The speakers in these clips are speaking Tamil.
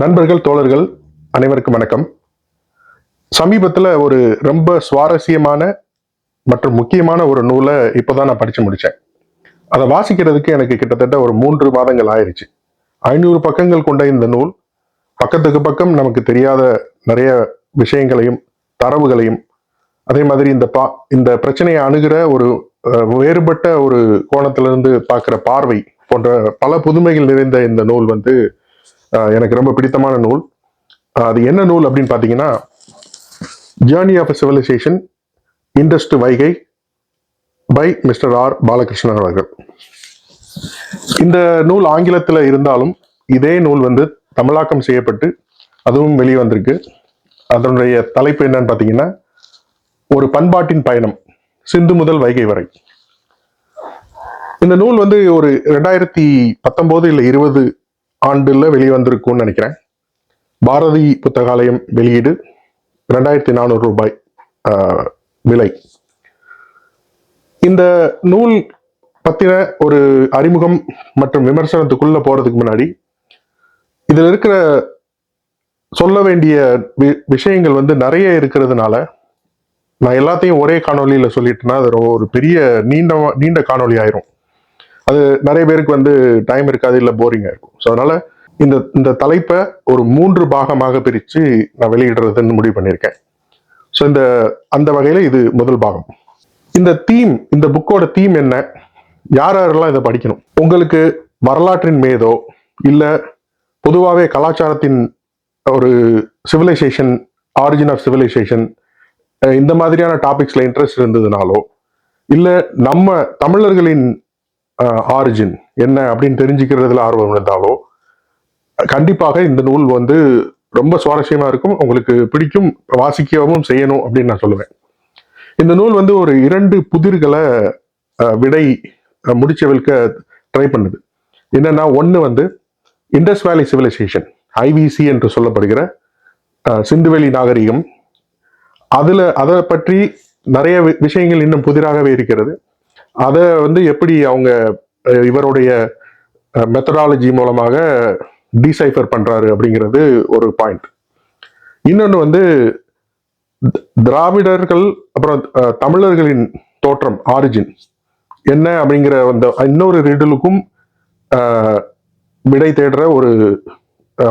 நண்பர்கள் தோழர்கள் அனைவருக்கும் வணக்கம். சமீபத்தில் ஒரு ரொம்ப சுவாரஸ்யமான மற்றும் முக்கியமான ஒரு நூலை இப்போதான் நான் படித்து முடித்தேன் அதை வாசிக்கிறதுக்கு எனக்கு கிட்டத்தட்ட ஒரு மூன்று மாதங்கள் ஆயிடுச்சு ஐநூறு பக்கங்கள் கொண்ட இந்த நூல் பக்கத்துக்கு பக்கம் நமக்கு தெரியாத நிறைய விஷயங்களையும் தரவுகளையும் அதே மாதிரி இந்த பா இந்த பிரச்சனையை அணுகிற ஒரு வேறுபட்ட ஒரு கோணத்திலிருந்து பார்க்குற பார்வை போன்ற பல புதுமைகள் நிறைந்த இந்த நூல் வந்து எனக்கு ரொம்ப பிடித்தமான நூல். அது என்ன நூல் அப்படின்னு பார்த்தீங்கன்னா journey of civilisation Indus to Vaigai by mister R Balakrishnan அவர்கள். இந்த நூல் ஆங்கிலத்தில் இருந்தாலும் இதே நூல் வந்து தமிழாக்கம் செய்யப்பட்டு அதுவும் வெளியே வந்திருக்கு. அதனுடைய தலைப்பு என்னன்னு பார்த்தீங்கன்னா ஒரு பண்பாட்டின் பயணம் சிந்து முதல் வைகை வரை. இந்த நூல் வந்து ஒரு ரெண்டாயிரத்தி பத்தொன்பது இல்லை இருபது ஆண்டில் வெளிவந்திருக்கும்னு நினைக்கிறேன். பாரதி புத்தகாலயம் வெளியீடு ரெண்டாயிரத்தி நானூறு ரூபாய் விலை. இந்த நூல் பற்றின ஒரு அறிமுகம் மற்றும் விமர்சனத்துக்குள்ளே போகிறதுக்கு முன்னாடி இதில் இருக்கிற சொல்ல வேண்டிய வி- விஷயங்கள் வந்து நிறைய இருக்கிறதுனால நான் எல்லாத்தையும் ஒரே காணொலியில் சொல்லிட்டேன்னா அது ஒரு பெரிய நீண்ட நீண்ட காணொளி ஆயிரும். அது நிறைய பேருக்கு வந்து டைம் இருக்காது இல்லை போரிங்காக இருக்கும். ஸோ அதனால் இந்த இந்த தலைப்பை ஒரு மூன்று பாகமாக பிரித்து நான் வெளியிடுறதுன்னு முடிவு பண்ணியிருக்கேன். ஸோ இந்த அந்த வகையில் இது முதல் பாகம். இந்த தீம் இந்த புக்கோட தீம் என்ன? யார் யாரெல்லாம் இதை படிக்கணும்? உங்களுக்கு வரலாற்றின் மீதோ இல்லை பொதுவாகவே கலாச்சாரத்தின் ஒரு சிவிலைசேஷன் ஆரிஜின் ஆஃப் சிவிலைசேஷன் இந்த மாதிரியான டாபிக்ஸில் இன்ட்ரெஸ்ட் இருந்ததுனாலோ இல்லை நம்ம தமிழர்களின் ஆரிஜின். என்ன அப்படின்னு தெரிஞ்சுக்கிறதுல ஆர்வம் இருந்தாலோ கண்டிப்பாக இந்த நூல் வந்து ரொம்ப சுவாரஸ்யமாக இருக்கும். உங்களுக்கு பிடிக்கும் வாசிக்கவும் செய்யணும் அப்படின்னு நான் சொல்லுவேன். இந்த நூல் வந்து ஒரு இரண்டு புதிர்களை விடை அஹ், ட்ரை பண்ணுது. என்னன்னா ஒன்று வந்து இண்டஸ் வேலி சிவிலைசேஷன் ஐவிசி என்று சொல்லப்படுகிற சிந்துவெளி நாகரிகம். அதில் அதை பற்றி நிறைய விஷயங்கள் இன்னும் புதிராகவே இருக்கிறது. அதை வந்து எப்படி அவங்க இவருடைய மெத்தடாலஜி மூலமாக டீசைஃபர் பண்ணுறாரு அப்படிங்கிறது ஒரு பாயிண்ட் இன்னொன்று வந்து திராவிடர்கள் அப்புறம் தமிழர்களின் தோற்றம் ஆரிஜின் என்ன அப்படிங்கிற அந்த இன்னொரு ரிடலுக்கும் விடை தேடுற ஒரு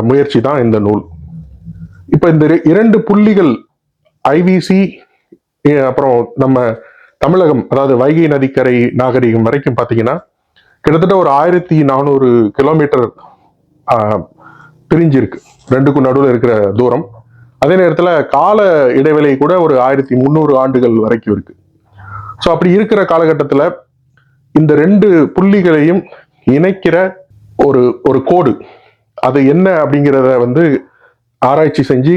முயற்சி தான் இந்த நூல். இப்போ இந்த இரண்டு புள்ளிகள் ஐவிசி அப்புறம் நம்ம தமிழகம் அதாவது வைகை நதிக்கரை நாகரிகம் வரைக்கும் பார்த்தீங்கன்னா கிட்டத்தட்ட ஒரு ஆயிரத்தி நானூறு கிலோமீட்டர் பிரிஞ்சிருக்கு. ரெண்டுக்கும் நடுவில் இருக்கிற தூரம். அதே நேரத்தில் கால இடைவெளி கூட ஒரு ஆயிரத்தி முந்நூறு ஆண்டுகள் வரைக்கும் இருக்கு. ஸோ அப்படி இருக்கிற காலகட்டத்தில் இந்த ரெண்டு புள்ளிகளையும் இணைக்கிற ஒரு ஒரு கோடு அது என்ன அப்படிங்கிறத வந்து ஆராய்ச்சி செஞ்சு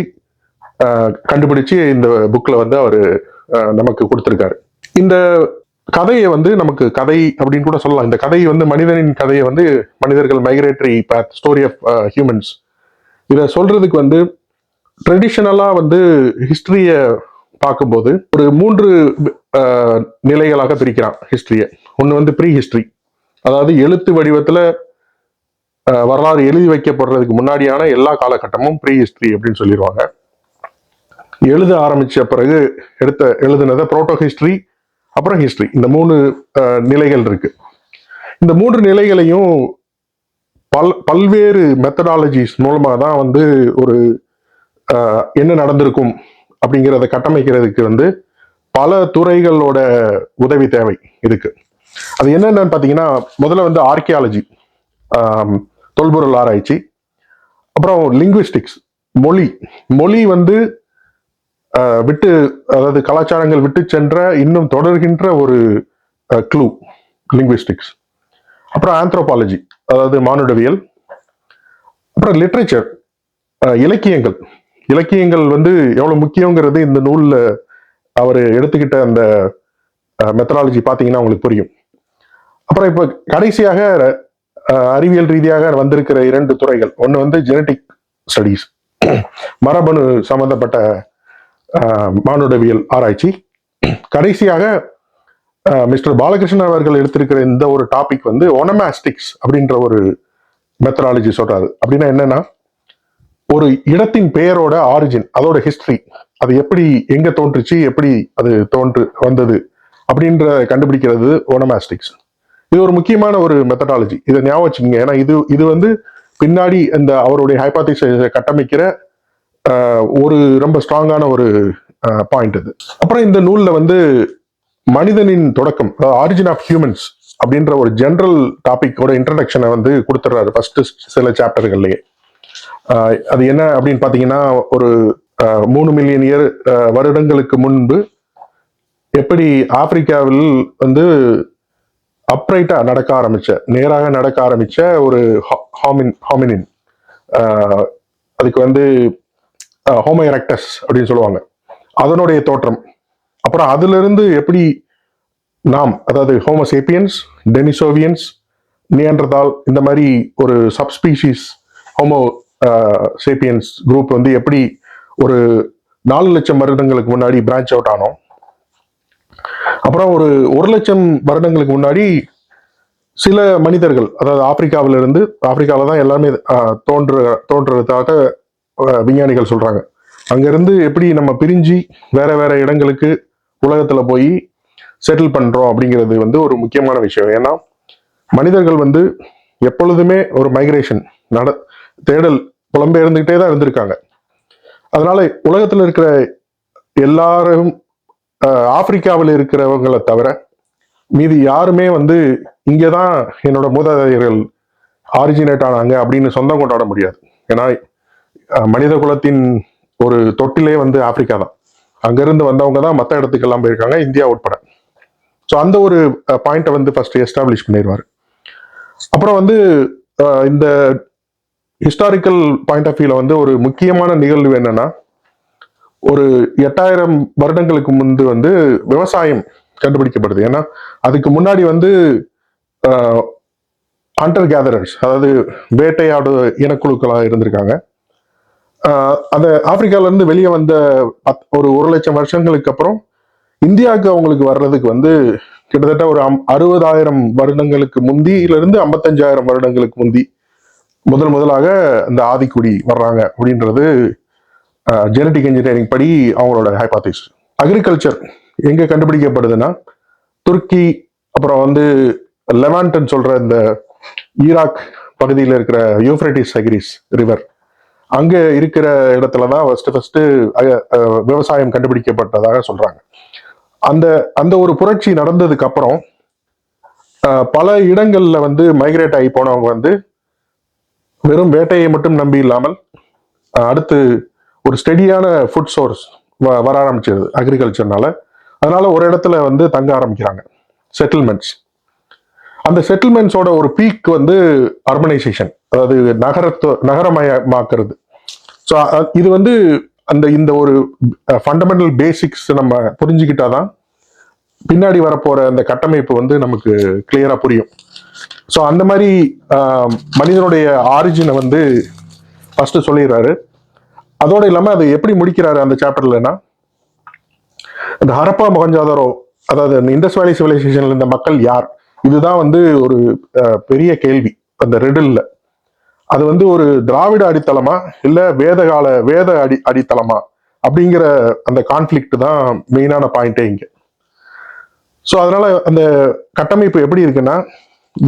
கண்டுபிடிச்சு இந்த புக்கில் வந்து அவர் நமக்கு கொடுத்துருக்காரு. இந்த கதையை வந்து நமக்கு கதை அப்படின்னு கூட சொல்லலாம். இந்த கதை வந்து மனிதனின் கதையை வந்து மனிதர்கள் migratory path story of humans இதை சொல்றதுக்கு வந்து ட்ரெடிஷ்னலாக வந்து ஹிஸ்ட்ரியை பார்க்கும்போது ஒரு மூன்று uh, நிலைகளாக பிரிக்கிறான் ஹிஸ்ட்ரியை ஒன்று வந்து ப்ரீ ஹிஸ்ட்ரி அதாவது எழுத்து வடிவத்தில் uh, வரலாறு எழுதி வைக்கப்படுறதுக்கு முன்னாடியான எல்லா காலகட்டமும் ப்ரீ ஹிஸ்ட்ரி அப்படின்னு சொல்லிடுவாங்க. எழுத ஆரம்பித்த பிறகு எடுத்த எழுதுனதை புரோட்டோ ஹிஸ்ட்ரி அப்புறம் ஹிஸ்ட்ரி இந்த மூணு நிலைகள் இருக்கு. இந்த மூன்று நிலைகளையும் பல் பல்வேறு மெத்தடாலஜிஸ் மூலமாக தான் வந்து ஒரு என்ன நடந்திருக்கும் அப்படிங்கிறத கட்டமைக்கிறதுக்கு வந்து பல துறைகளோட உதவி தேவை இதுக்கு அது என்னென்னு பார்த்தீங்கன்னா முதல்ல வந்து ஆர்கியாலஜி தொல்பொருள் ஆராய்ச்சி அப்புறம் லிங்குவிஸ்டிக்ஸ் மொழி. மொழி வந்து விட்டு அதாவது கலாச்சாரங்கள் விட்டு சென்ற இன்னும் தொடர்கின்ற ஒரு க்ளூ லிங்குவிஸ்டிக்ஸ் அப்புறம் ஆந்த்ரோபாலஜி அதாவது மானுடவியல். அப்புறம் லிட்ரேச்சர் இலக்கியங்கள். இலக்கியங்கள் வந்து எவ்வளவு முக்கியங்கிறது இந்த நூலில் அவர் எடுத்துக்கிட்ட அந்த மெத்தடாலஜி பார்த்தீங்கன்னா உங்களுக்கு புரியும். அப்புறம் இப்போ கடைசியாக அறிவியல் ரீதியாக வந்திருக்கிற இரண்டு துறைகள். ஒன்று வந்து ஜெனட்டிக் ஸ்டடீஸ் மரபணு சம்பந்தப்பட்ட மானுடவியல் ஆராய்ச்சி. கடைசியாக மிஸ்டர் பாலகிருஷ்ணன் அவர்கள் எடுத்திருக்கிற இந்த ஒரு டாபிக் வந்து ஒனமாஸ்டிக்ஸ் அப்படின்ற ஒரு மெத்தடாலஜி சொல்றாரு. அப்படின்னா என்னன்னா ஒரு இடத்தின் பெயரோட ஆரிஜின் அதோட ஹிஸ்டரி அது எப்படி எங்க தோன்றுச்சு எப்படி அது தோன்று வந்தது அப்படின்ற கண்டுபிடிக்கிறது ஓனமாஸ்டிக்ஸ் இது ஒரு முக்கியமான ஒரு மெத்தடாலஜி இதை ஞாபகம் வச்சுக்கோங்க. ஏன்னா இது இது வந்து பின்னாடி இந்த அவருடைய ஹைபாத்திஸ் கட்டமைக்கிற ஒரு ரொம்ப ஸ்ட்ராங்கான ஒரு பாயிண்ட் அது அப்புறம் இந்த நூலில் வந்து மனிதனின் தொடக்கம் ஆரிஜின் ஆஃப் ஹியூமன்ஸ் அப்படின்ற ஒரு ஜென்ரல் டாபிக்கோட இன்ட்ரடக்ஷனை வந்து கொடுத்துட்றாரு ஃபர்ஸ்ட் சில சாப்டர்கள்லயே அது என்ன அப்படின்னு பார்த்தீங்கன்னா ஒரு மூணு மில்லியன் இயர் வருடங்களுக்கு முன்பு எப்படி ஆப்பிரிக்காவில் வந்து அப்ரைட்டா நடக்க ஆரம்பிச்ச நேராக நடக்க ஆரம்பிச்ச ஒரு ஹாமின் ஹாமினின் அதுக்கு வந்து ஹோமோ எரக்டஸ் அப்படின்னு சொல்லுவாங்க. அதனுடைய தோற்றம். அப்புறம் அதிலிருந்து எப்படி நாம் அதாவது ஹோமோசேப்பியன்ஸ் டெனிசோவியன்ஸ் நியன்றதால் இந்த மாதிரி ஒரு சப்ஸ்பீஷிஸ் ஹோமோ சேப்பியன்ஸ் குரூப் வந்து எப்படி ஒரு நாலு லட்சம் வருடங்களுக்கு முன்னாடி பிரான்ச் அவுட் ஆனோம். அப்புறம் ஒரு ஒரு லட்சம் வருடங்களுக்கு முன்னாடி சில மனிதர்கள் அதாவது ஆப்பிரிக்காவிலிருந்து இருந்து தான் எல்லாமே தோன்ற தோன்றதாக விஞ்ஞானிகள் சொல்றாங்க. அங்கேருந்து எப்படி நம்ம பிரிஞ்சு வேற வேற இடங்களுக்கு உலகத்துல போய் செட்டில் பண்றோம் அப்படிங்கிறது வந்து ஒரு முக்கியமான விஷயம். ஏன்னா மனிதர்கள் வந்து எப்பொழுதுமே ஒரு மைக்ரேஷன் நட தேடல் புலம்பெயர்ந்துக்கிட்டே தான் இருந்திருக்காங்க. அதனால உலகத்துல இருக்கிற எல்லாரும் ஆஹ், ஆப்பிரிக்காவில் இருக்கிறவங்களை தவிர மீதி யாருமே வந்து இங்கே தான் என்னோட மூதாதையர்கள் ஆரிஜினேட் ஆனாங்க அப்படின்னு சொந்தம் கொண்டாட முடியாது. ஏன்னா மனித குலத்தின் ஒரு தொட்டிலே வந்து ஆப்பிரிக்கா தான். அங்கிருந்து வந்தவங்க தான் மற்ற இடத்துக்கெல்லாம் போயிருக்காங்க இந்தியா உட்பட. ஸோ அந்த ஒரு பாயிண்ட்டை வந்து ஃபர்ஸ்ட் எஸ்டாப்ளிஷ் பண்ணிடுவார் அப்புறம் வந்து இந்த ஹிஸ்டாரிக்கல் பாயிண்ட் ஆஃப் வியூவில் வந்து ஒரு முக்கியமான நிகழ்வு என்னன்னா ஒரு எட்டாயிரம் வருடங்களுக்கு முன்பு வந்து விவசாயம் கண்டுபிடிக்கப்படுது. ஏன்னா அதுக்கு முன்னாடி வந்து ஹண்டர் கேதரர்ஸ் அதாவது வேட்டையாடு இனக்குழுக்களாக இருந்திருக்காங்க. அந்த ஆப்பிரிக்காவிலேருந்து வெளியே வந்த பத்- ஒரு ஒரு லட்சம் வருஷங்களுக்கு அப்புறம் இந்தியாவுக்கு அவங்களுக்கு வர்றதுக்கு வந்து கிட்டத்தட்ட ஒரு அம்- அறுபதாயிரம் வருடங்களுக்கு முந்தியிலிருந்து ஐம்பத்தஞ்சாயிரம் வருடங்களுக்கு முந்தி முதல் முதலாக இந்த ஆதிக்குடி வர்றாங்க அப்படின்றது ஜெனட்டிக் இன்ஜினியரிங் படி அவங்களோட ஹைபாத்திஸ் அக்ரிகல்ச்சர் எங்கே கண்டுபிடிக்கப்படுதுன்னா துருக்கி அப்புறம் வந்து லெவான்ட்னு சொல்கிற இந்த ஈராக் பகுதியில் இருக்கிற யூஃப்ரட்டிஸ் சகிரிஸ் ரிவர் அங்க இருக்கிற இடத்துல தான் ஃபர்ஸ்ட் ஃபர்ஸ்ட் விவசாயம் கண்டுபிடிக்கப்பட்டதாக சொல்றாங்க. அந்த அந்த ஒரு புரட்சி நடந்ததுக்கு அப்புறம் பல இடங்கள்ல வந்து மைக்ரேட் ஆகி போனவங்க வந்து வெறும் வேட்டையை மட்டும் நம்பி இல்லாமல் அடுத்து ஒரு ஸ்டெடியான ஃபுட் சோர்ஸ் வர ஆரம்பிச்சது அக்ரிகல்ச்சர்னால அதனால ஒரு இடத்துல வந்து தங்க ஆரம்பிக்கிறாங்க செட்டில்மெண்ட்ஸ் அந்த செட்டில்மெண்ட்ஸோட ஒரு பீக் வந்து அர்பனைசேஷன் அதாவது நகரத்து நகரமயமாக்குறது. ஸோ இது வந்து அந்த இந்த ஒரு ஃபண்டமெண்டல் பேசிக்ஸ் நம்ம புரிஞ்சுக்கிட்டாதான் பின்னாடி வரப்போற அந்த கட்டமைப்பு வந்து நமக்கு கிளியரா புரியும். ஸோ அந்த மாதிரி மனிதனுடைய ஆரிஜினை வந்து ஃபர்ஸ்ட் சொல்லிடுறாரு. அதோட இல்லாமல் அதை எப்படி முடிக்கிறாரு அந்த சாப்டர்லன்னா இந்த ஹரப்பா மொகஞ்சாதாரோ அதாவது இந்த இண்டஸ் வேலி சிவிலைசேஷன்ல இந்த மக்கள் யார்? இதுதான் வந்து ஒரு பெரிய கேள்வி அந்த ரெடில்ல. அது வந்து ஒரு திராவிட அடித்தளமா? இல்ல வேதகால வேத அடி அடித்தளமா? அப்படிங்கிற அந்த கான்ஃபிளிக்ட் தான் மெயினான பாயிண்டே இங்க. ஸோ அதனால அந்த கட்டமைப்பு எப்படி இருக்குன்னா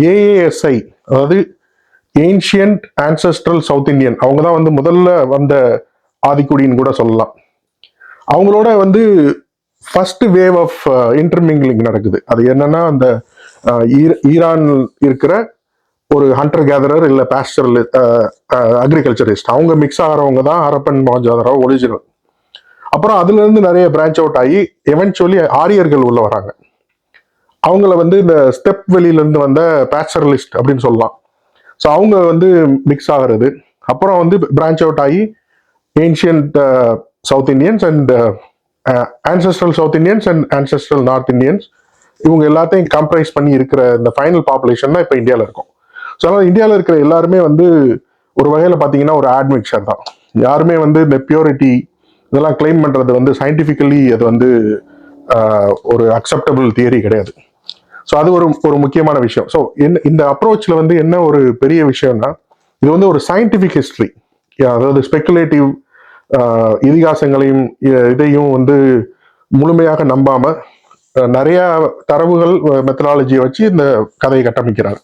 ஏஏஎஸ்ஐ அதாவது ஏன்ஷியன்ட் ஆன்சஸ்ட்ரல் சவுத் இந்தியன் அவங்க தான் வந்து முதல்ல வந்த ஆதிக்குடின்னு கூட சொல்லலாம். அவங்களோட வந்து ஃபர்ஸ்ட் வேவ் ஆஃப் இன்டர்மிங்கிலிங் நடக்குது. அது என்னன்னா அந்த ஈரான் இருக்கிற ஒரு ஹண்டர் கேதரர் இல்லை பேஸ்டரல் அக்ரிகல்ச்சரிஸ்ட் அவங்க மிக்ஸ் ஆகிறவங்க தான் ஹரப்பன் மொஹஞ்சாதரோ ஒரிஜினல் அப்புறம் அதுலேருந்து நிறைய பிரான்ச் அவுட் ஆகி எவென்ச்சுவலி ஆரியர்கள் உள்ள வராங்க. அவங்கள வந்து இந்த ஸ்டெப் வெளியிலேருந்து வந்த பேஸ்டரலிஸ்ட் அப்படின்னு சொல்லலாம். ஸோ அவங்க வந்து மிக்ஸ் ஆகிறது. அப்புறம் வந்து பிரான்ச் அவுட் ஆகி ancient South Indians and ancestral South Indians and ancestral North Indians இவங்க எல்லாத்தையும் காம்ப்ரைஸ் பண்ணி இருக்கிற இந்த ஃபைனல் பாப்புலேஷன் தான் இப்போ இந்தியாவில் இருக்கும். ஸோ அதனால் இந்தியாவில் இருக்கிற எல்லாருமே வந்து ஒரு வகையில் பார்த்தீங்கன்னா ஒரு ஆட்மிக்சர் தான். யாருமே வந்து இந்த பியூரிட்டி இதெல்லாம் கிளைம் பண்ணுறது வந்து சயின்டிஃபிக்கலி அது வந்து ஒரு அக்செப்டபிள் தியரி கிடையாது. ஸோ அது ஒரு ஒரு முக்கியமான விஷயம். ஸோ என்ன இந்த அப்ரோச்சில் வந்து என்ன ஒரு பெரிய விஷயம்னா இது வந்து ஒரு சயின்டிஃபிக் ஹிஸ்ட்ரி அதாவது ஸ்பெக்குலேட்டிவ் இதிகாசங்களையும் இதையும் வந்து முழுமையாக நம்பாமல் நிறைய தரவுகள் மெத்தடாலஜியை வச்சு இந்த கதையை கட்டமைக்கிறார்.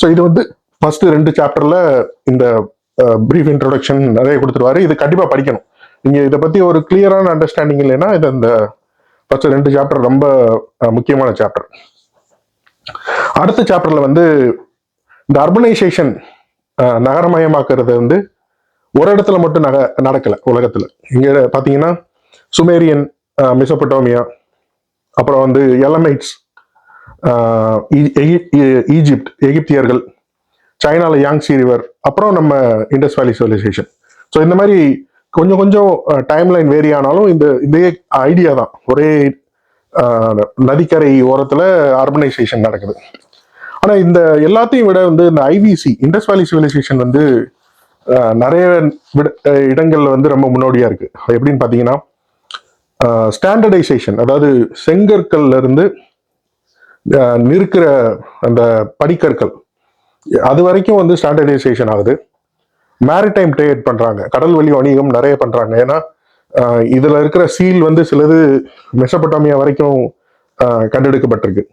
ஸோ இது வந்து ஃபர்ஸ்ட் ரெண்டு சாப்டர்ல இந்த ப்ரீஃப் இன்ட்ரோடக்ஷன் நிறைய கொடுத்துருவாரு. இது கண்டிப்பாக படிக்கணும். நீங்க இதை பத்தி ஒரு கிளியரான அண்டர்ஸ்டாண்டிங் இல்லைன்னா இது இந்த ஃபர்ஸ்ட் ரெண்டு சாப்டர் ரொம்ப முக்கியமான சாப்டர் அடுத்த சாப்டர்ல வந்து இந்த அர்பனைசேஷன் நகரமயமாக்குறது வந்து ஒரு இடத்துல மட்டும் நக நடக்கல உலகத்தில். இங்கே பார்த்தீங்கன்னா சுமேரியன் மெசபடோமியா அப்புறம் வந்து எலமைட்ஸ் ஈஜிப்ட் எகிப்தியர்கள் சைனாவில் யாங்ஸி ரிவர் அப்புறம் நம்ம இண்டஸ் வேலி சிவிலைசேஷன் ஸோ இந்த மாதிரி கொஞ்சம் கொஞ்சம் டைம் லைன் வேரி ஆனாலும் இந்த இதே ஐடியா தான். ஒரே நதிக்கரை ஓரத்தில் அர்பனைசேஷன் நடக்குது. ஆனால் இந்த எல்லாத்தையும் விட வந்து இந்த ஐவிசி இண்டஸ் வேலி சிவிலைசேஷன் வந்து நிறைய விட- இடங்களில் இடங்கள்ல வந்து ரொம்ப முன்னோடியாக இருக்குது எப்படின்னு பார்த்தீங்கன்னா ஸ்டாண்டர்டைசேஷன் அதாவது செங்கற்கள்ல இருந்து நிற்கிற அந்த படிக்கற்கள் அது வரைக்கும் வந்து ஸ்டாண்டர்டைசேஷன் ஆகுது. மேரிடைம் ட்ரேட் பண்ணுறாங்க கடல் வழி வணிகம் நிறைய பண்ணுறாங்க ஏன்னா இதில் இருக்கிற சீல் வந்து சிலது மெசப்பட்டாமியா வரைக்கும் கண்டெடுக்கப்பட்டிருக்கு.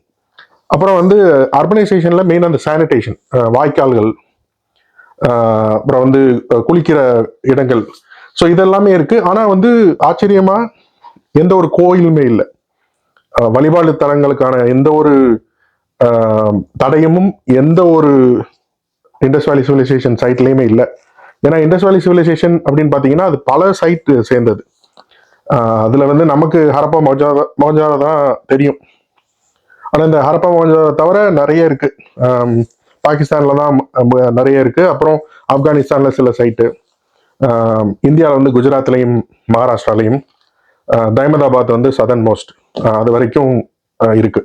அப்புறம் வந்து அர்பனைசேஷனில் மெயின் அந்த சானிடேஷன் வாய்க்கால்கள் அப்புறம் வந்து குளிக்கிற இடங்கள். ஸோ இதெல்லாமே இருக்குது ஆனால் வந்து ஆச்சரியமாக எந்த ஒரு கோயிலுமே இல்லை. வழிபாட்டு வழிபாடு தலங்களுக்கான எந்த ஒரு தடயமும் எந்த ஒரு இண்டஸ் வேலி சிவிலைசேஷன் சைட்லேயுமே இல்லை. ஏன்னா இண்டஸ் வேலி சிவிலைசேஷன் அப்படின்னு பார்த்தீங்கன்னா அது பல சைட் சேர்ந்தது. அதில் வந்து நமக்கு ஹரப்பா மொஜாதா மொஜாதா தான் தெரியும். ஆனால் இந்த ஹரப்பா மொஜாதா தவிர நிறைய இருக்குது பாகிஸ்தானில் தான் நிறைய இருக்குது அப்புறம் ஆப்கானிஸ்தானில் சில சைட்டு இந்தியாவில் வந்து குஜராத்லேயும் மகாராஷ்டிராலையும் தைமதாபாத் வந்து சதர்ன் மோஸ்ட் அது வரைக்கும் இருக்கு.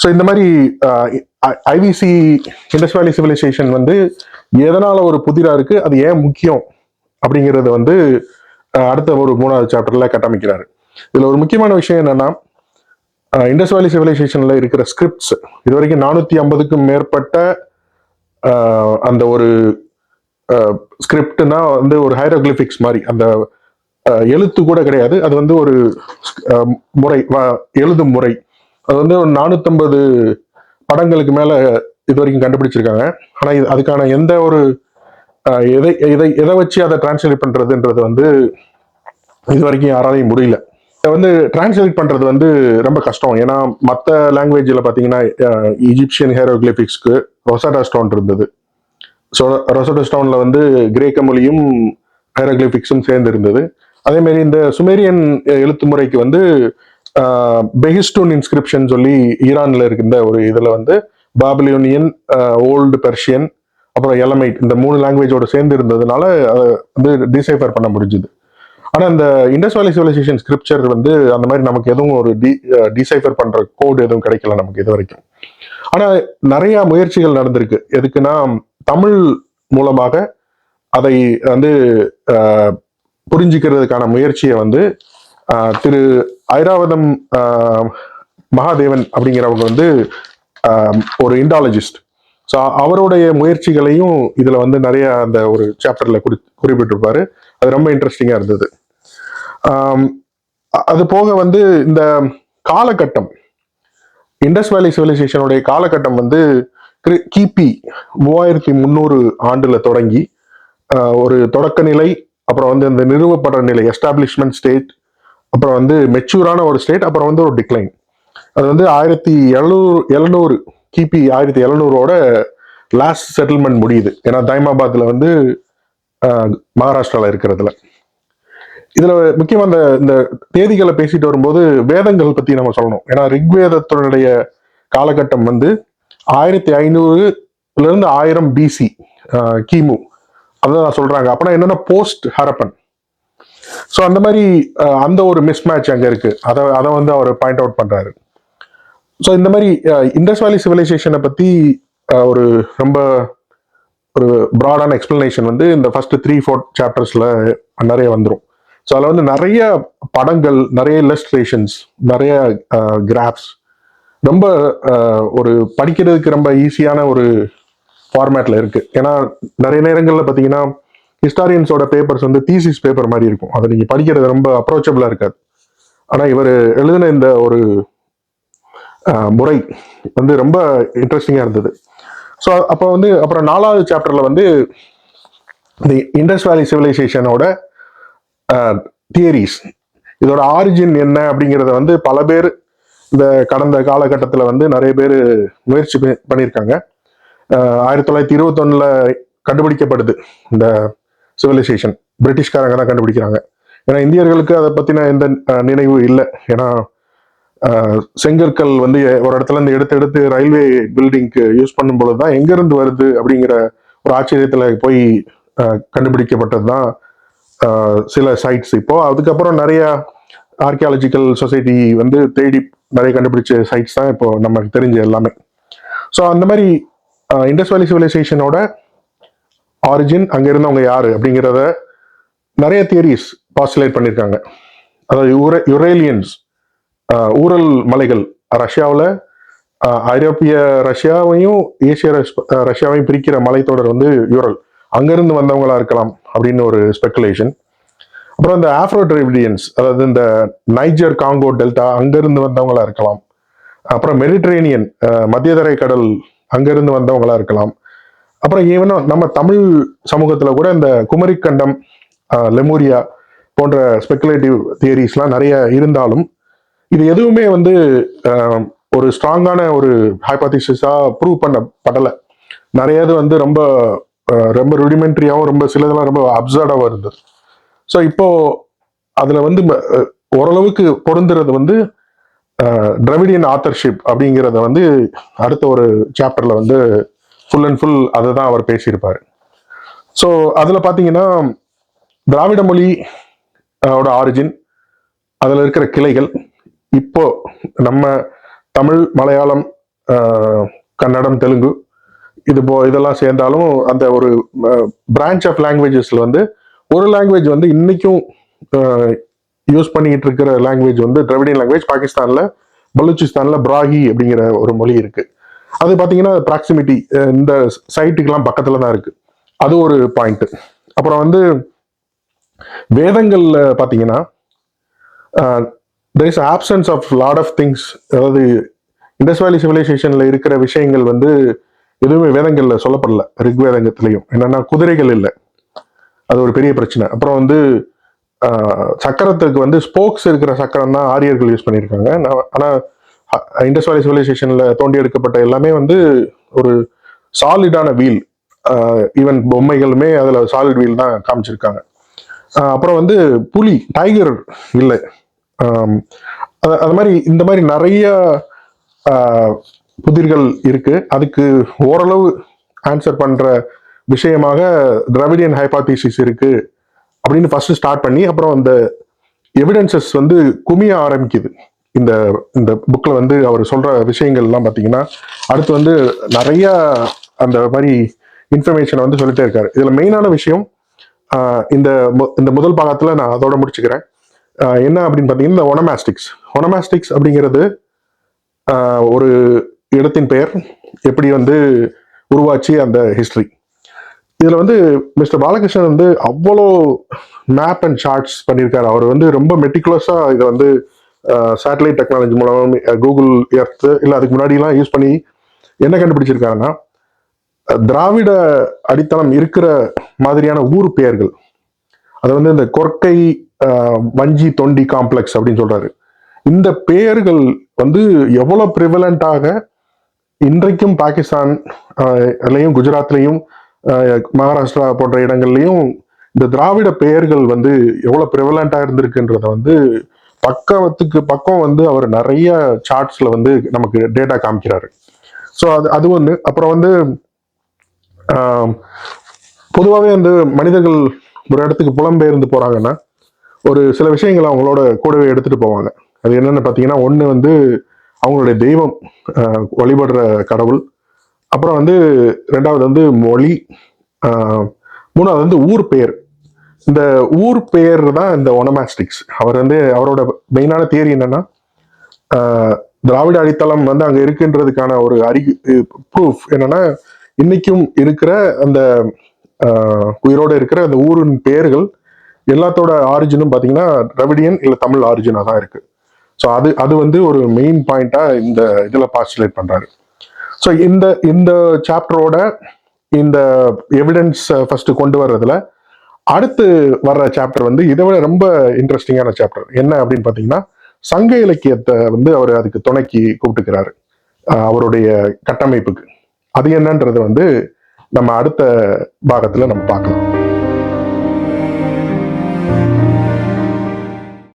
ஸோ இந்த மாதிரி ஐவிசி இண்டஸ் வேலி சிவிலைசேஷன் வந்து எதனால ஒரு புதிரா இருக்கு அது ஏன் முக்கியம் அப்படிங்கிறது வந்து அடுத்த ஒரு மூணாவது சாப்டர்ல கட்டமைக்கிறாரு. இதுல ஒரு முக்கியமான விஷயம் என்னன்னா இண்டஸ் வேலி சிவிலைசேஷன்ல இருக்கிற ஸ்கிரிப்ட்ஸ் இது வரைக்கும் நானூத்தி ஐம்பதுக்கும் மேற்பட்ட அந்த ஒரு ஸ்கிரிப்ட்னா வந்து ஒரு ஹைரோகிளிபிக்ஸ் மாதிரி அந்த எழுத்து கூட கிடையாது. அது வந்து ஒரு முறை வ- எழுதும் முறை. அது வந்து ஒரு நானூத்தம்பது படங்களுக்கு மேல இது வரைக்கும் கண்டுபிடிச்சிருக்காங்க. ஆனா இது அதுக்கான எந்த ஒரு எதை எதை எதை வச்சு அதை டிரான்ஸ்லேட் பண்றதுன்றது வந்து இது வரைக்கும் யாராலையும் முடியல. இதை வந்து டிரான்ஸ்லேட் பண்றது வந்து ரொம்ப கஷ்டம். ஏன்னா மற்ற லாங்குவேஜில் பார்த்தீங்கன்னா ஈஜிப்சியன் ஹேரோகிளிபிக்ஸ்க்கு ரொசாட்டா ஸ்டோன் இருந்தது. ஸோ ரொசாட்டா ஸ்டோன்ல வந்து கிரேக்க மொழியும் ஹேரோகிளிபிக்ஸும் சேர்ந்து இருந்தது. அதே மாதிரி இந்த சுமேரியன் எழுத்து முறைக்கு வந்து பெஹிஸ்டூன் இன்ஸ்கிரிப்ஷன் சொல்லி ஈரான்ல இருக்கின்ற ஒரு இதுல வந்து பாபிலியோனியன் ஓல்டு பெர்ஷியன் அப்புறம் எலமைட் இந்த மூணு லாங்குவேஜோட சேர்ந்து இருந்ததுனால அதை வந்து டிசைஃபர் பண்ண முடிஞ்சுது. ஆனால் இந்த இண்டஸ் வேலி சிவிலைசேஷன் ஸ்கிரிப்சர் வந்து அந்த மாதிரி நமக்கு எதுவும் ஒரு டி டிசைஃபர் பண்ணுற கோட் எதுவும் கிடைக்கல நமக்கு இது வரைக்கும். ஆனால் நிறையா முயற்சிகள் நடந்திருக்கு. எதுக்குன்னா தமிழ் மூலமாக அதை வந்து புரிஞ்சுக்கிறதுக்கான முயற்சியை வந்து திரு ஐராவதம் மகாதேவன் அப்படிங்கிறவங்க வந்து ஒரு இண்டாலஜிஸ்ட். ஸோ அவருடைய முயற்சிகளையும் இதில் வந்து நிறைய அந்த ஒரு சாப்டரில் குறி குறிப்பிட்டிருப்பாரு. அது ரொம்ப இன்ட்ரெஸ்டிங்காக இருந்தது. அது போக வந்து இந்த காலகட்டம் இண்டஸ் வேலி சிவிலைசேஷனுடைய காலகட்டம் வந்து கிபி மூவாயிரத்தி முந்நூறு ஆண்டில் தொடங்கி ஒரு தொடக்க நிலை அப்புறம் வந்து இந்த நிறுவப்படுற நிலை எஸ்டாப்ளிஷ்மெண்ட் ஸ்டேட் அப்புறம் வந்து மெச்சூரான ஒரு ஸ்டேட் அப்புறம் வந்து ஒரு டிக்ளைன் அது வந்து ஆயிரத்தி எழுநூறு எழுநூறு கிபி ஆயிரத்தி எழுநூறோட லாஸ்ட் செட்டில்மெண்ட் முடியுது. ஏன்னா தைமாபாத்தில் வந்து மகாராஷ்டிராவில் இருக்கிறதுல. இதில் முக்கியமாக இந்த இந்த தேதிகளை பேசிட்டு வரும்போது வேதங்கள் பற்றி நம்ம சொல்லணும். ஏன்னா ரிக்வேதத்தினுடைய காலகட்டம் வந்து ஆயிரத்தி ஐநூறுலேருந்து ஆயிரம் பிசி கிமு. அதான் சொல்றாங்க. அப்படின்னா என்னன்னா போஸ்ட் ஹரப்பன் ஸோ அந்த மாதிரி அந்த ஒரு மிஸ் மேட்ச் அங்க இருக்கு. அதை அதை வந்து அவர் பாயிண்ட் அவுட் பண்றாரு. ஸோ இந்த மாதிரி இண்டஸ் வேலி சிவிலைசேஷனை பற்றி ஒரு ரொம்ப ஒரு ப்ராடான எக்ஸ்பிளனேஷன் வந்து இந்த ஃபர்ஸ்ட் த்ரீ ஃபோர் சாப்டர்ஸில் நிறைய வந்துடும் ஸோ அதில் வந்து நிறைய படங்கள் நிறைய இலஸ்ட்ரேஷன்ஸ் நிறைய கிராஃப்ஸ் ரொம்ப ஒரு படிக்கிறதுக்கு ரொம்ப ஈஸியான ஒரு ஃபார்மேட்டில் இருக்குது ஏன்னா நிறைய நேரங்களில் பார்த்தீங்கன்னா ஹிஸ்டாரியன்ஸோட பேப்பர்ஸ் வந்து தீசிஸ் பேப்பர் மாதிரி இருக்கும். அதை நீங்கள் படிக்கிறது ரொம்ப அப்ரோச்சபிளாக இருக்காது. ஆனால் இவர் எழுதின இந்த ஒரு முறை வந்து ரொம்ப இன்ட்ரெஸ்டிங்காக இருந்தது. ஸோ அப்போ வந்து அப்புறம் நாலாவது சாப்டரில் வந்து இந்த இண்டஸ் வேலி சிவிலைசேஷனோட தியரிஸ் இதோட ஆரிஜின் என்ன அப்படிங்கிறத வந்து பல பேர் இந்த கடந்த காலகட்டத்தில் வந்து நிறைய பேர் முயற்சி பண்ணியிருக்காங்க. ஆயிரத்தி தொள்ளாயிரத்தி இருபத்தொன்னுல கண்டுபிடிக்கப்படுது இந்த சிவிலைசேஷன் பிரிட்டிஷ்காரங்க தான் கண்டுபிடிக்கிறாங்க. ஏன்னா இந்தியர்களுக்கு அதை பற்றின எந்த நினைவு இல்லை. ஏன்னா செங்கற்கள் வந்து ஒரு இடத்துல இருந்து எடுத்து எடுத்து ரயில்வே பில்டிங்க்கு யூஸ் பண்ணும்பொழுது தான் எங்கேருந்து வருது அப்படிங்கிற ஒரு ஆச்சரியத்தில் போய் கண்டுபிடிக்கப்பட்டது தான் சில சைட்ஸ் இப்போ அதுக்கப்புறம் நிறைய ஆர்கியாலஜிக்கல் சொசைட்டி வந்து தேடி நிறைய கண்டுபிடிச்ச சைட்ஸ் தான் இப்போ நமக்கு தெரிஞ்ச எல்லாமே. ஸோ அந்த மாதிரி இண்டஸ் வேலி சிவிலைசேஷனோட ஆரிஜின் அங்கே இருந்தவங்க யாரு அப்படிங்கிறத நிறைய தியரிஸ் பாஸ்டுலேட் பண்ணியிருக்காங்க அதாவது யூர யுரேலியன்ஸ் ஊரல் மலைகள் ரஷ்யாவில் ஐரோப்பிய ரஷ்யாவையும் ஏசிய ரஷ்- ரஷ்யாவையும் பிரிக்கிற மலைத்தொடர் வந்து யூரல் அங்கேருந்து வந்தவங்களா இருக்கலாம் அப்படின்னு ஒரு ஸ்பெக்குலேஷன் அப்புறம் இந்த ஆஃப்ரோ டிரைவிடியன்ஸ் அதாவது இந்த நைஜர் காங்கோ டெல்டா அங்கேருந்து வந்தவங்களா இருக்கலாம். அப்புறம் மெடிட்ரேனியன் மத்தியதரை கடல் அங்கிருந்து வந்தவங்களா இருக்கலாம். அப்புறம் ஈவனும் நம்ம தமிழ் சமூகத்துல கூட இந்த குமரிக்கண்டம் லெமோரியா போன்ற ஸ்பெகுலேட்டிவ் தியரிஸ்லாம் நிறைய இருந்தாலும் இது எதுவுமே வந்து ஒரு ஸ்ட்ராங்கான ஒரு ஹைபாதிசிஸா ப்ரூவ் பண்ணப்படலை. நிறைய இது வந்து ரொம்ப ரொம்ப ருடிமெண்ட்ரியாவும் ரொம்ப சிலதெல்லாம் ரொம்ப அப்சர்டாகவும் இருந்தது. ஸோ இப்போ அதில் வந்து ம- ஓரளவுக்கு பொருந்துறது வந்து டிரவிடியன் ஆத்தர்ஷிப் அப்படிங்கிறத வந்து அடுத்த ஒரு சாப்டரில் வந்து ஃபுல் அண்ட் ஃபுல் அதை தான் அவர் பேசியிருப்பார். ஸோ அதில் பார்த்தீங்கன்னா திராவிட மொழி அதோட ஓட ஆரிஜின் அதில் இருக்கிற கிளைகள் இப்போ நம்ம தமிழ் மலையாளம் கன்னடம் தெலுங்கு இது போ இதெல்லாம் சேர்ந்தாலும் அந்த ஒரு பிரான்ச் ஆஃப் லாங்குவேஜஸில் வந்து ஒரு லாங்குவேஜ் வந்து இன்றைக்கும் யூஸ் பண்ணிட்டு இருக்கிற லாங்குவேஜ் வந்து திராவிடியன் லாங்குவேஜ் பாகிஸ்தான்ல பலூச்சிஸ்தான்ல பிராகி அப்படிங்கிற ஒரு மொழி இருக்கு. அது பார்த்தீங்கன்னா ப்ராக்சிமிட்டி இந்த சைட்டுக்கெல்லாம் பக்கத்துல தான் இருக்கு. அது ஒரு பாயிண்ட் அப்புறம் வந்து வேதங்கள்ல பார்த்தீங்கன்னா there is absence of lot of things அதாவது இண்டஸ் வேலி சிவிலைசேஷன்ல இருக்கிற விஷயங்கள் வந்து எதுவுமே வேதங்கள்ல சொல்லப்படல. ரிக்வேதங்கத்திலையும் என்னன்னா குதிரைகள் இல்லை. அது ஒரு பெரிய பிரச்சனை. அப்புறம் வந்து சக்கரத்துக்கு வந்து ஸ்போக்ஸ் இருக்கிற சக்கரம் தான் ஆரியர்கள் யூஸ் பண்ணியிருக்காங்க. நான்- ஆனா இண்டஸ் வேலி சிவிலைசேஷனில் தோண்டி எடுக்கப்பட்ட எல்லாமே வந்து ஒரு சாலிடான வீல் ஈவன் பொம்மைகளுமே அதில் சாலிட் வீல் தான் காமிச்சிருக்காங்க. அப்புறம் வந்து புலி டைகர் இல்லை. அது மாதிரி இந்த மாதிரி நிறைய புதிர்கள் இருக்கு. அதுக்கு ஓரளவு ஆன்சர் பண்ற விஷயமாக திராவிடியன் ஹைபாதிசிஸ் இருக்கு. அப்படின்னு ஃபர்ஸ்ட் ஸ்டார்ட் பண்ணி அப்புறம் அந்த எவிடன்சஸ் வந்து குமிய ஆரம்பிக்குது. இந்த இந்த புக்கில் வந்து அவர் சொல்கிற விஷயங்கள் எல்லாம் அடுத்து வந்து நிறையா அந்த மாதிரி இன்ஃபர்மேஷனை வந்து சொல்லிட்டே இருக்காரு. இதில் மெயினான விஷயம் இந்த மு- இந்த முதல் பாகத்தில் நான் அதோட முடிச்சுக்கிறேன். என்ன அப்படின்னு பார்த்தீங்கன்னா இந்த ஒனமாஸ்டிக்ஸ் ஒனமாஸ்டிக்ஸ் அப்படிங்கிறது ஒரு இடத்தின் பெயர் எப்படி வந்து உருவாச்சு அந்த ஹிஸ்ட்ரி இதில் வந்து மிஸ்டர் பாலகிருஷ்ணன் வந்து அவ்வளோ மேப் அண்ட் சார்ட்ஸ் பண்ணியிருக்காரு. அவர் வந்து ரொம்ப மெட்டிகுலஸாக இதை வந்து சேட்டலைட் டெக்னாலஜி மூலம் கூகுள் எர்த்து இல்லை அதுக்கு முன்னாடிலாம் யூஸ் பண்ணி என்ன கண்டுபிடிச்சிருக்காருன்னா திராவிட அடித்தளம் இருக்கிற மாதிரியான ஊர் பெயர்கள். அது வந்து இந்த கொர்க்கை வஞ்சி தொண்டி காம்ப்ளெக்ஸ் அப்படின்னு சொல்றாரு. இந்த பெயர்கள் வந்து எவ்வளோ ப்ரிவலண்டாக இன்றைக்கும் பாகிஸ்தான் குஜராத்லையும் மகாராஷ்டிரா போன்ற இடங்கள்லையும் இந்த திராவிட பெயர்கள் வந்து எவ்வளவு ப்ரிவலண்ட்டாக இருந்திருக்குன்றத வந்து பக்கத்துக்கு பக்கம் வந்து அவர் நிறைய சார்ட்ஸ்ல வந்து நமக்கு டேட்டா காமிக்கிறாரு. ஸோ அது அது ஒன்று அப்புறம் வந்து பொதுவாகவே வந்து மனிதர்கள் ஒரு இடத்துக்கு புலம்பெயர்ந்து போறாங்கன்னா ஒரு சில விஷயங்களை அவங்களோட கூடவே எடுத்துட்டு போவாங்க. அது என்னென்னு பார்த்தீங்கன்னா ஒன்று வந்து அவங்களுடைய தெய்வம் வழிபடுற கடவுள் அப்புறம் வந்து ரெண்டாவது வந்து மொழி மூணாவது வந்து ஊர் பெயர். இந்த ஊர் பெயர் தான் இந்த ஒனமாஸ்டிக்ஸ் அவர் வந்து அவரோட மெயினான தேரி என்னன்னா திராவிட அடித்தளம் வந்து அங்கே இருக்குன்றதுக்கான ஒரு அறி ப்ரூஃப் என்னன்னா இன்னைக்கும் இருக்கிற அந்த உயிரோடு உயிரோட இருக்கிற அந்த ஊரின் பெயர்கள் எல்லாத்தோட ஆரிஜினும் பார்த்தீங்கன்னா திராவிடியன் இல்லை தமிழ் ஆரிஜினாக தான் இருக்கு. ஸோ அது அது வந்து ஒரு மெயின் பாயிண்டாக இந்த இதில் பாஸ்டுலேட் பண்ணுறாரு ஸோ இந்த இந்த சாப்டரோட இந்த எவிடன்ஸ் ஃபர்ஸ்ட் uh, கொண்டு வர்றதுல அடுத்து வர்ற சாப்டர் வந்து இதை விட ரொம்ப இன்ட்ரெஸ்டிங்கான சாப்டர் என்ன அப்படின்னு பார்த்தீங்கன்னா சங்க இலக்கியத்தை வந்து அவர் அதுக்கு துணைக்கி கூப்பிட்டுக்கிறாரு. அவருடைய கட்டமைப்புக்கு. அது என்னன்றது வந்து நம்ம அடுத்த பாகத்தில் நம்ம பார்க்கலாம்.